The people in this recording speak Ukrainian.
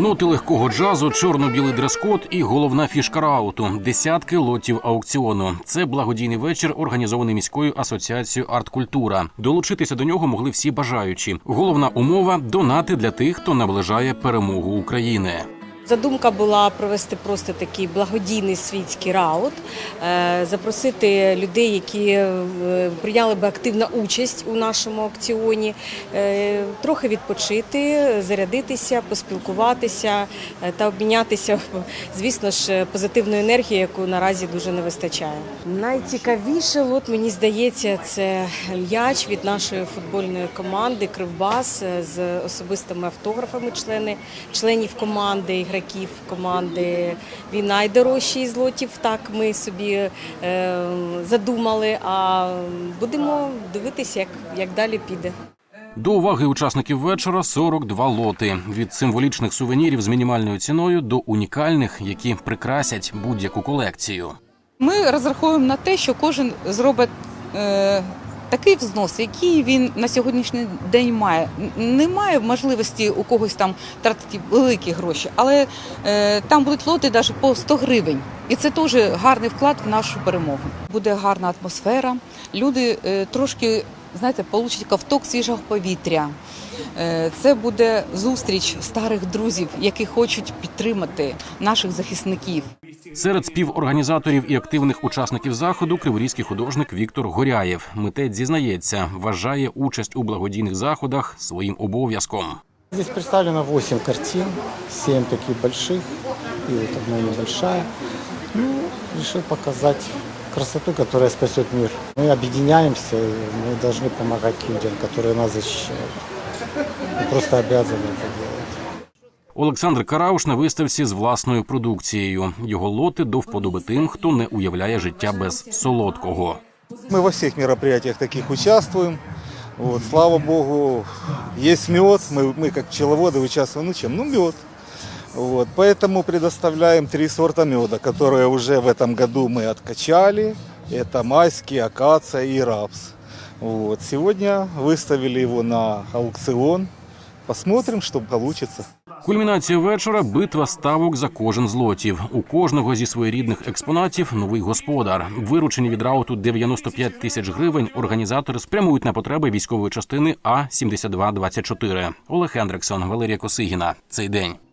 Ноти легкого джазу, чорно-білий дрес-код і головна фішка рауту десятки лотів аукціону. Це благодійний вечір, організований міською асоціацією арт-культура. Долучитися до нього могли всі бажаючі. Головна умова донати для тих, хто наближає перемогу України. Задумка була провести просто такий благодійний світський раут, е, запросити людей, які е, прийняли би активну участь у нашому аукціоні, е, трохи відпочити, зарядитися, поспілкуватися та обмінятися, звісно ж, позитивною енергією, яку наразі дуже не вистачає. Найцікавіше лот, мені здається, це м'яч від нашої футбольної команди Кривбас з особистими автографами члени, членів команди, ігроків команди. Він найдорожчий з лотів. Так ми собі е, задумали. А будемо дивитися, як, як далі піде. До уваги учасників вечора 42 лоти від символічних сувенірів з мінімальною ціною до унікальних, які прикрасять будь-яку колекцію. Ми розраховуємо на те, що кожен зробить е, такий взнос, який він на сьогоднішній день має. Немає можливості у когось там тратити великі гроші, але е, там будуть лоти навіть по 100 гривень. І це теж гарний вклад в нашу перемогу. Буде гарна атмосфера. Люди е, трошки, знаєте, получать ковток свіжого повітря. Е, Це буде зустріч старих друзів, які хочуть підтримати наших захисників. Серед співорганізаторів і активних учасників заходу криворізький художник Віктор Горяєв. Митець зізнається, вважає участь у благодійних заходах своїм обов'язком. Здесь представлено 8 картин, 7 таких больших и вот одна небольшая. Ну, решил показать красоту, которая спасет мир. Мы объединяемся, и мы должны помогать людям, которые нас защищают. Мы просто обязаны это делать. Олександр Карауш на виставці з власною продукцією. Його лоти до вподоби тим, хто не уявляє життя без солодкого. Мы во всех мероприятиях таких участвуем. Вот, слава богу, есть мед. Мы, мы как пчеловоды участвуем. Ну чем? Ну мед. Вот, поэтому предоставляем три сорта меда, которые уже в этом году мы откачали. Это майский, акация и рапс. Вот, сегодня выставили его на аукцион. Посмотрим, что получится. Кульмінація вечора битва ставок за кожен злотів. У кожного зі своєрідних експонатів новий господар. Виручені від рауту 95 тисяч гривень. Організатори спрямують на потреби військової частини А 7224 Олег Хендриксон, Валерія Косигіна. Цей день.